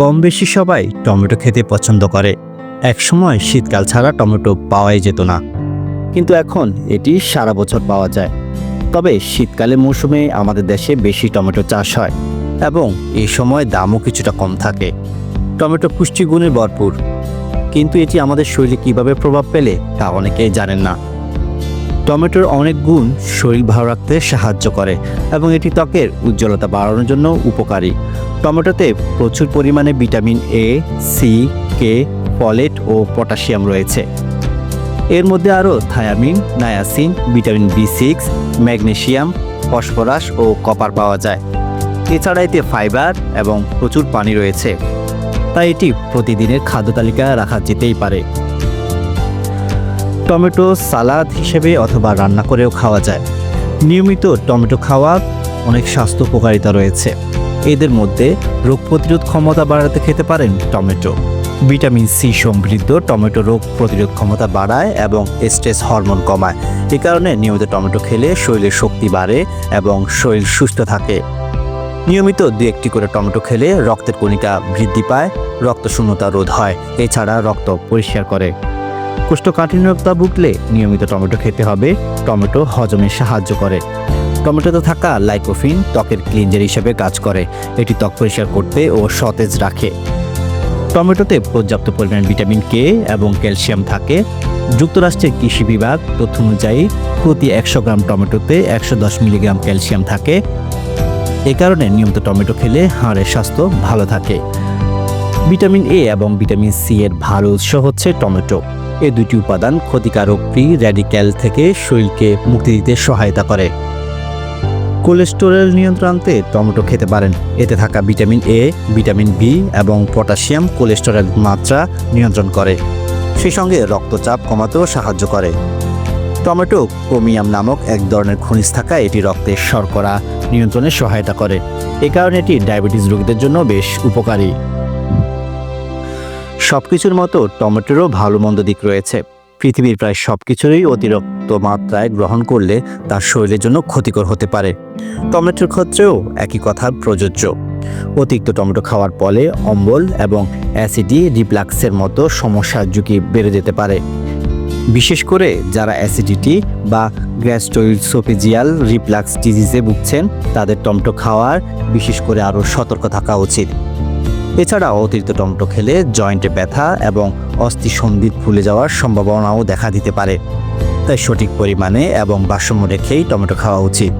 কম বেশি সবাই টমেটো খেতে পছন্দ করে। একসময় শীতকাল ছাড়া টমেটো পাওয়াই যেত না। কিন্তু এখন এটি সারা বছর পাওয়া যায়। তবে শীতকালে মৌসুমে আমাদের দেশে বেশি টমেটো চাষ হয় এবং এই সময় দামও কিছুটা কম থাকে। টমেটো পুষ্টিগুণে ভরপুর। কিন্তু এটি আমাদের শরীরে কীভাবে প্রভাব ফেলে তা অনেকেই জানেন না। টমেটোর অনেক গুণ শরীর ভালো রাখতে সাহায্য করে এবং এটি ত্বকের উজ্জ্বলতা বাড়ানোর জন্য উপকারী। টমেটোতে প্রচুর পরিমাণে vitamin A C K folate O potassium রয়েছে। এর মধ্যে আরও thiamine, niacin, vitamin B six magnesium, phosphorus ও কপার পাওয়া যায়। এছাড়া এতে ফাইবার এবং প্রচুর পানি রয়েছে। তাই এটি প্রতিদিনের খাদ্য তালিকায় রাখা যেতেই পারে। টমেটো সালাদ হিসেবে অথবা রান্না করেও খাওয়া যায়। নিয়মিত টমেটো খাওয়া অনেক স্বাস্থ্য উপকারিতা রয়েছে। এদের মধ্যে রোগ প্রতিরোধ ক্ষমতা বাড়াতে খেতে পারেন টমেটো। ভিটামিন সি সমৃদ্ধ টমেটো রোগ প্রতিরোধ ক্ষমতা বাড়ায় এবং স্ট্রেস হরমোন কমায়। এ কারণে নিয়মিত টমেটো খেলে শরীরের শক্তি বাড়ে এবং শরীর সুস্থ থাকে। নিয়মিত দু একটি করে টমেটো খেলে রক্তের কণিকা বৃদ্ধি পায় রক্ত শূন্যতা রোধ হয়। এছাড়া রক্ত পরিষ্কার করে। কোষ্ঠকাঠিন্যতা ভুগলে নিয়মিত টমেটো খেতে হবে। টমেটো হজমে সাহায্য করে। টমেটোতে থাকা লাইকোফিন ত্বকের ক্লিনজার হিসেবে কাজ করে। এটি ত্বক পরিষ্কার করতে ও সতেজ রাখে। টমেটোতে পর্যাপ্ত পরিমাণ ভিটামিন কে এবং ক্যালসিয়াম থাকে। যুক্তরাষ্ট্রের কৃষি বিভাগ তথ্য অনুযায়ী প্রতি একশো গ্রাম টমেটোতে একশো দশ মিলিগ্রাম ক্যালসিয়াম থাকে। এ কারণে নিয়মিত টমেটো খেলে হাড়ের স্বাস্থ্য ভালো থাকে। ভিটামিন এ এবং ভিটামিন সি এর ভালো উৎস হচ্ছে টমেটো। এই দুটি উপাদান ক্ষতিকারক ফ্রি র্যাডিক্যাল থেকে শরীরকে মুক্তি দিতে সহায়তা করে। কোলেস্টেরল নিয়ন্ত্রণে টমেটো খেতে পারেন। এতে থাকা ভিটামিন এ ভিটামিন বি এবং পটাশিয়াম কোলেস্টেরল মাত্রা নিয়ন্ত্রণ করে। সেই সঙ্গে রক্তচাপ কমাতেও সাহায্য করে। টমেটো ক্রোমিয়াম নামক এক ধরনের খনিজ থাকা এটি রক্তের শর্করা নিয়ন্ত্রণে সহায়তা করে। এ কারণে এটি ডায়াবেটিস রোগীদের জন্য বেশ উপকারী। সব কিছুর মতো টমেটোরও ভালো মন্দ দিক রয়েছে। পৃথিবীর প্রায় সব কিছুরই অতিরিক্ত মাত্রায় গ্রহণ করলে তার শরীরের জন্য ক্ষতিকর হতে পারে। টমেটোর ক্ষেত্রেও একই কথা প্রযোজ্য। অতিরিক্ত টমেটো খাওয়ার ফলে অম্বল এবং অ্যাসিডি রিপ্লাক্সের মতো সমস্যার ঝুঁকি বেড়ে যেতে পারে। বিশেষ করে যারা অ্যাসিডিটি বা গ্যাস্ট্রোইসোফেজিয়াল রিপ্লাক্স ডিজিজে ভুগছেন, তাদের টমেটো খাওয়ার বিশেষ করে আরও সতর্ক থাকা উচিত। এছাড়া অতিরিক্ত টমেটো খেলে জয়েন্টে ব্যথা এবং অস্থি সন্ধিত ফুলে যাওয়ার সম্ভাবনাও দেখা দিতে পারে। তাই সঠিক পরিমাণে এবং ভারসাম্য রেখেই টমেটো খাওয়া উচিত।